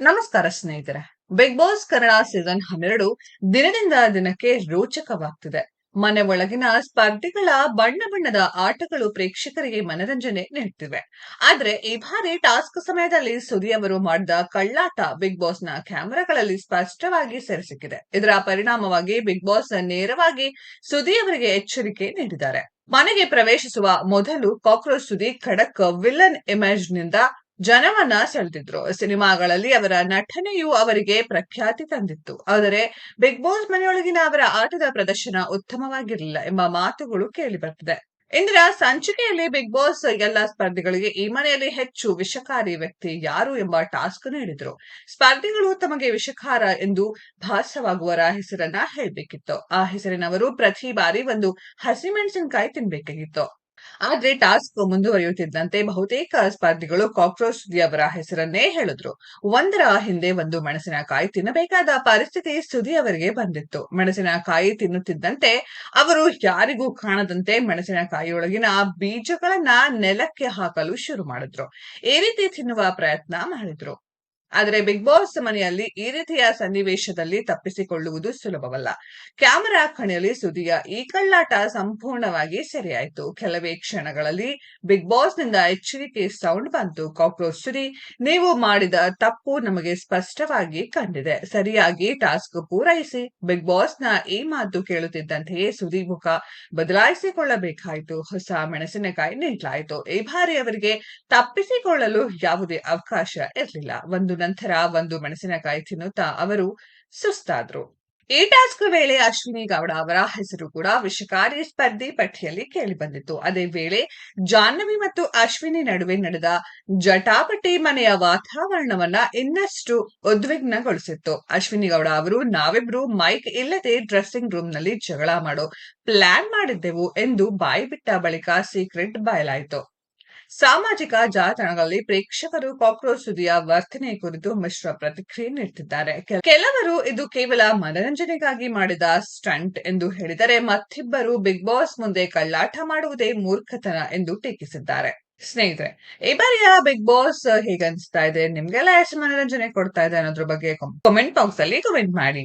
ನಮಸ್ಕಾರ ಸ್ನೇಹಿತರೆ. Big boss Kannada season ಹನ್ನೆರಡು ದಿನದಿಂದ ದಿನಕ್ಕೆ ರೋಚಕವಾಗ್ತಿದೆ. ಮನೆ ಒಳಗಿನ ಸ್ಪರ್ಧೆಗಳ ಬಣ್ಣ ಬಣ್ಣದ ಆಟಗಳು ಪ್ರೇಕ್ಷಕರಿಗೆ ಮನರಂಜನೆ ನೀಡುತ್ತಿವೆ ಆದ್ರೆ ಈ ಬಾರಿ ಟಾಸ್ಕ್ ಸಮಯದಲ್ಲಿ ಸುದಿ ಅವರು ಮಾಡಿದ ಕಳ್ಳಾಟ ಬಿಗ್ ಬಾಸ್ನ ಕ್ಯಾಮೆರಾಗಳಲ್ಲಿ ಸ್ಪಷ್ಟವಾಗಿ ಸೆರೆಸಿಕ್ಕಿದೆ. ಇದರ ಪರಿಣಾಮವಾಗಿ ಬಿಗ್ ಬಾಸ್ ನೇರವಾಗಿ ಸುದಿ ಅವರಿಗೆ ಎಚ್ಚರಿಕೆ ನೀಡಿದ್ದಾರೆ. ಮನೆಗೆ ಪ್ರವೇಶಿಸುವ ಮೊದಲು ಕಾಕ್ರೋಚ್ ಸುದಿ ಖಡಕ್ ವಿಲನ್ ಇಮೇಜ್ನಿಂದ ಜನವನ್ನ ಸೆಳೆದಿದ್ರು. ಸಿನಿಮಾಗಳಲ್ಲಿ ಅವರ ನಟನೆಯು ಅವರಿಗೆ ಪ್ರಖ್ಯಾತಿ ತಂದಿತ್ತು. ಆದರೆ ಬಿಗ್ ಬಾಸ್ ಮನೆಯೊಳಗಿನ ಅವರ ಆಟದ ಪ್ರದರ್ಶನ ಉತ್ತಮವಾಗಿರಲಿಲ್ಲ ಎಂಬ ಮಾತುಗಳು ಕೇಳಿ ಬರ್ತಿದೆ ಇಂದಿನ ಸಂಚಿಕೆಯಲ್ಲಿ ಬಿಗ್ ಬಾಸ್ ಎಲ್ಲ ಸ್ಪರ್ಧಿಗಳಿಗೆ ಈ ಮನೆಯಲ್ಲಿ ಹೆಚ್ಚು ವಿಷಕಾರಿ ವ್ಯಕ್ತಿ ಯಾರು ಎಂಬ ಟಾಸ್ಕ್ ನೀಡಿದ್ರು. ಸ್ಪರ್ಧಿಗಳು ತಮಗೆ ವಿಷಕಾರ ಎಂದು ಭಾಸವಾಗುವರ ಹೆಸರನ್ನ ಹೇಳಬೇಕಿತ್ತು. ಆ ಹೆಸರಿನವರು ಪ್ರತಿ ಬಾರಿ ಒಂದು ಹಸಿಮೆಣಸಿನಕಾಯಿ ತಿನ್ಬೇಕಾಗಿತ್ತು. ಆದ್ರೆ ಟಾಸ್ಕ್ ಮುಂದುವರಿಯುತ್ತಿದ್ದಂತೆ ಬಹುತೇಕ ಸ್ಪರ್ಧಿಗಳು ಕಾಕ್ರೋಚ್ ಸುದಿಯವರ ಹೆಸರನ್ನೇ ಹೇಳಿದ್ರು. ಒಂದರ ಹಿಂದೆ ಒಂದು ಮೆಣಸಿನಕಾಯಿ ತಿನ್ನಬೇಕಾದ ಪರಿಸ್ಥಿತಿ ಸುದಿ ಅವರಿಗೆ ಬಂದಿತ್ತು. ಮೆಣಸಿನಕಾಯಿ ತಿನ್ನುತ್ತಿದ್ದಂತೆ ಅವರು ಯಾರಿಗೂ ಕಾಣದಂತೆ ಮೆಣಸಿನಕಾಯಿಯೊಳಗಿನ ಬೀಜಗಳನ್ನ ನೆಲಕ್ಕೆ ಹಾಕಲು ಶುರು ಮಾಡಿದ್ರು. ಈ ರೀತಿ ತಿನ್ನುವ ಪ್ರಯತ್ನ ಮಾಡಿದ್ರು. ಆದರೆ ಬಿಗ್ ಬಾಸ್ ಮನೆಯಲ್ಲಿ ಈ ರೀತಿಯ ಸನ್ನಿವೇಶದಲ್ಲಿ ತಪ್ಪಿಸಿಕೊಳ್ಳುವುದು ಸುಲಭವಲ್ಲ. ಕ್ಯಾಮೆರಾ ಕಣೆಯಲ್ಲಿ ಸುದಿಯ ಈ ಕಳ್ಳಾಟ ಸಂಪೂರ್ಣವಾಗಿ ಸರಿಯಾಯಿತು. ಕೆಲವೇ ಕ್ಷಣಗಳಲ್ಲಿ ಬಿಗ್ ಬಾಸ್ನಿಂದ ಎಚ್ಚರಿಕೆ ಸೌಂಡ್ ಬಂತು. ಕಾಕ್ರೋಚ್ ಸುರಿ, ನೀವು ಮಾಡಿದ ತಪ್ಪು ನಮಗೆ ಸ್ಪಷ್ಟವಾಗಿ ಕಂಡಿದೆ. ಸರಿಯಾಗಿ ಟಾಸ್ಕ್ ಪೂರೈಸಿ. ಬಿಗ್ ಬಾಸ್ನ ಈ ಮಾತು ಕೇಳುತ್ತಿದ್ದಂತೆಯೇ ಸುದಿ ಮುಖ ಬದಲಾಯಿಸಿಕೊಳ್ಳಬೇಕಾಯಿತು. ಹೊಸ ಮೆಣಸಿನಕಾಯಿ ನೀಡಲಾಯಿತು ಈ ಬಾರಿ ಅವರಿಗೆ ತಪ್ಪಿಸಿಕೊಳ್ಳಲು ಯಾವುದೇ ಅವಕಾಶ ಇರಲಿಲ್ಲ. ಒಂದು ನಂತರ ಒಂದು ಮೆಣಸಿನಕಾಯಿ ತಿನ್ನುತ್ತಾ ಅವರು ಸುಸ್ತಾದ್ರು. ಈ ಟಾಸ್ಕ್ ವೇಳೆ ಅಶ್ವಿನಿ ಗೌಡ ಅವರ ಹೆಸರು ಕೂಡ ವಿಷಕಾರಿ ಸ್ಪರ್ಧಿ ಪಟ್ಟಿಯಲ್ಲಿ ಕೇಳಿಬಂದಿತ್ತು. ಅದೇ ವೇಳೆ ಜಾಹ್ನವಿ ಮತ್ತು ಅಶ್ವಿನಿ ನಡುವೆ ನಡೆದ ಜಟಾಪಟಿ ಮನೆಯ ವಾತಾವರಣವನ್ನ ಇನ್ನಷ್ಟು ಉದ್ವಿಗ್ನಗೊಳಿಸಿತ್ತು. ಅಶ್ವಿನಿ ಗೌಡ ಅವರು, ನಾವಿಬ್ರು ಮೈಕ್ ಇಲ್ಲದೆ ಡ್ರೆಸ್ಸಿಂಗ್ ರೂಮ್ನಲ್ಲಿ ಜಗಳ ಮಾಡೋ ಪ್ಲಾನ್ ಮಾಡಿದ್ದೆವು ಎಂದು ಬಾಯಿ ಬಿಟ್ಟ ಬಳಿಕ ಸೀಕ್ರೆಟ್ ಬಯಲಾಯಿತು. ಸಾಮಾಜಿಕ ಜಾಲತಾಣಗಳಲ್ಲಿ ಪ್ರೇಕ್ಷಕರು ಕಾಕ್ರೋಚ್ ಸುದಿಯ ವರ್ತನೆ ಕುರಿತು ಮಿಶ್ರ ಪ್ರತಿಕ್ರಿಯೆ ನೀಡುತ್ತಿದ್ದಾರೆ. ಕೆಲವರು ಇದು ಕೇವಲ ಮನರಂಜನೆಗಾಗಿ ಮಾಡಿದ ಸ್ಟಂಟ್ ಎಂದು ಹೇಳಿದರೆ ಮತ್ತಿಬ್ಬರು ಬಿಗ್ ಬಾಸ್ ಮುಂದೆ ಕಳ್ಳಾಟ ಮಾಡುವುದೇ ಮೂರ್ಖತನ ಎಂದು ಟೀಕಿಸಿದ್ದಾರೆ. ಸ್ನೇಹಿತರೆ, ಈ ಬಾರಿಯ ಬಿಗ್ ಬಾಸ್ ಹೇಗನ್ಸ್ತಾ ಇದೆ? ನಿಮ್ಗೆಲ್ಲ ಎಷ್ಟು ಮನರಂಜನೆ ಕೊಡ್ತಾ ಇದೆ ಅನ್ನೋದ್ರ ಬಗ್ಗೆ ಕಾಮೆಂಟ್ ಬಾಕ್ಸ್ ಅಲ್ಲಿ ಕಮೆಂಟ್ ಮಾಡಿ.